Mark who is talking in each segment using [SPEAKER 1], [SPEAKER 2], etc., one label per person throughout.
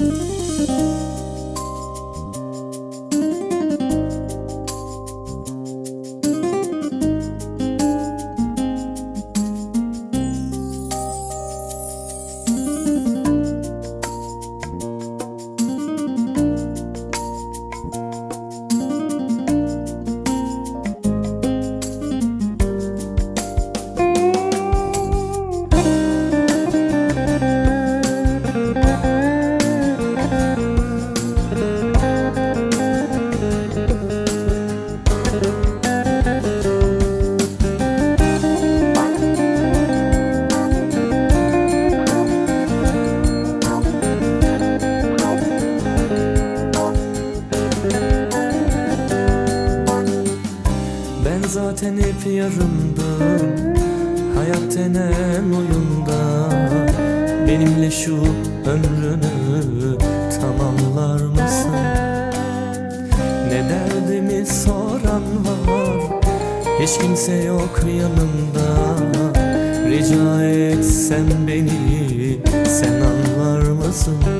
[SPEAKER 1] Mm-hmm. Zaten hep yarımdım Hayat denen oyunda Benimle şu ömrünü tamamlar mısın? Ne derdimi soran var Hiç kimse yok yanımda Rica etsem beni sen anlar mısın?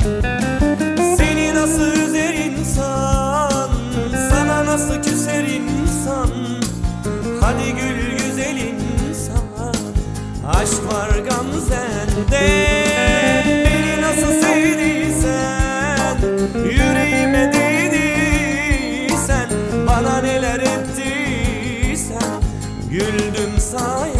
[SPEAKER 1] Gamzende Beni nasıl sevdiysen Yüreğime değdiysen Bana neler ettiysen Güldüm sayende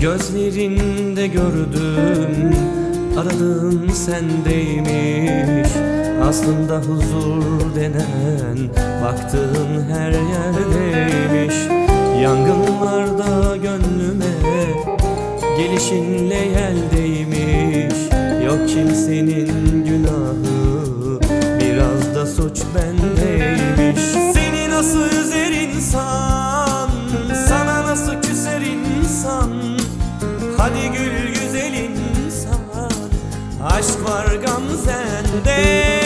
[SPEAKER 1] Gözlerinde gördüm Aradığım sendeymiş Aslında huzur denen Baktığın her yerdeymiş Yangınlarda gönlüme Gelişinle yeldeymiş Yok kimsenin günahı Biraz da suç bendeymiş. Seni nasıl üzer insan Sana nasıl küser insan Hadi gül güzel insan. Aşk var gamzende